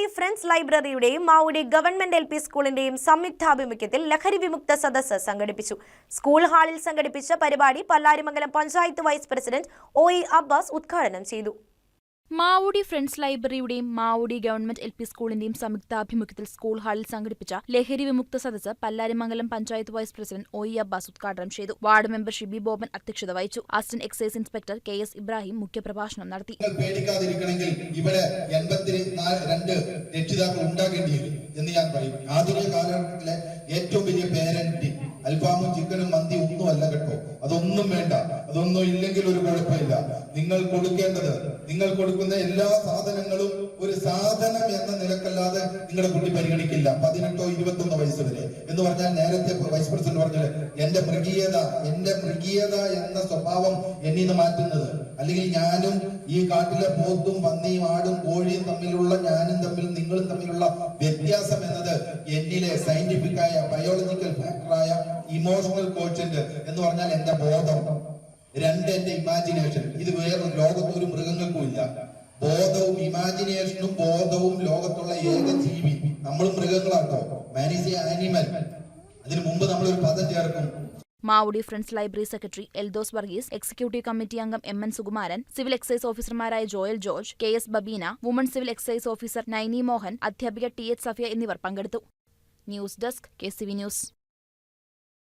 Mavudi friends ലൈബ്രറിയുടെയും Mavudi government L P സ്കൂളിന്റെയും സംയുക്താഭിമുഖ്യത്തിൽ ലഹരി വിമുക്ത സദസ്സ് സംഘടിപ്പിച്ചു. സ്കൂൾ ഹാളിൽ സംഘടിപ്പിച്ച പരിപാടി Pallarimangalam panchayat vice president O E Abbas ഉദ്ഘാടനം ചെയ്തു. മാവുടി ഫ്രണ്ട്സ് ലൈബ്രറിയുടെയും മാവൂടി ഗവൺമെന്റ് എൽ പി സ്കൂളിന്റെയും സംയുക്താഭിമുഖ്യത്തിൽ സ്കൂൾ ഹാളിൽ സംഘടിപ്പിച്ച ലഹരി വിമുക്ത സദസ്സ് Pallarimangalam panchayat vice president O E Abbas ഉദ്ഘാടനം ചെയ്തു. വാർഡ് മെമ്പർ ഷിബി ബോബൻ അധ്യക്ഷത വഹിച്ചു. Assistant excise inspector K S Ibrahim മുഖ്യപ്രഭാഷണം നടത്തി. രണ്ട് എന്ന് ഞാൻ ആധുനിക കാലഘട്ടത്തിലെ ഏറ്റവും വലിയ പേരന്റ് അൽഫാമും ചിക്കനും മന്തി ഒന്നുമല്ല കേട്ടോ. അതൊന്നും വേണ്ട. അതൊന്നും ഇല്ലെങ്കിൽ ഒരു കുഴപ്പമില്ല. നിങ്ങൾ കൊടുക്കേണ്ടത് നിങ്ങൾ കൊടുക്കുന്ന എല്ലാ സാധനങ്ങളും ഒരു സാധനം എന്ന നിലക്കല്ലാതെ നിങ്ങളുടെ കുട്ടി പരിഗണിക്കില്ല. പതിനെട്ടോ ഇരുപത്തൊന്നോ വയസ്സ് വരെ. എന്ന് പറഞ്ഞാൽ നേരത്തെ വൈസ് പ്രസിഡന്റ് പറഞ്ഞത് എന്റെ മൃഗീയത എന്റെ മൃഗീയത എന്ന സ്വഭാവം എന്നിൽ മാറ്റുന്നത്. അല്ലെങ്കിൽ ഞാനും ഈ കാട്ടിലെ പോത്തും പന്നിയും ആടും കോഴിയും തമ്മിലുള്ള ഞാനും തമ്മിൽ നിങ്ങളും തമ്മിലുള്ള വ്യത്യാസം എന്നത് എന്നിലെ സയന്റിഫിക് ആയ ബയോളജിക്കൽ ഫാക്ടറായ ഇമോഷണൽ കോച്ചന്റ് എന്ന് പറഞ്ഞാൽ എന്റെ ബോധം. രണ്ട് എന്റെ ഇമാജിനേഷൻ ഇത് വേറെ ലോകത്ത് ഒരു മൃഗങ്ങൾക്കും ഇല്ല. ബോധവും ഇമാജിനേഷനും ബോധവും ലോകത്തുള്ള ഏക ജീവി. നമ്മൾ മൃഗങ്ങളാട്ടോ. മാൻ ആനിമൽ അതിനു മുമ്പ് നമ്മൾ ഒരു പദം ചേർക്കും. Mavudi friends library secretary Eldhose Varghese executive committee അംഗം M N Sukumaran civil excise ഓഫീസർമാരായ Joel George K S Babeena woman civil excise officer Naini Mohan അധ്യാപിക ടി എച്ച് സഫിയ എന്നിവർ പങ്കെടുത്തു. News desk K C V news.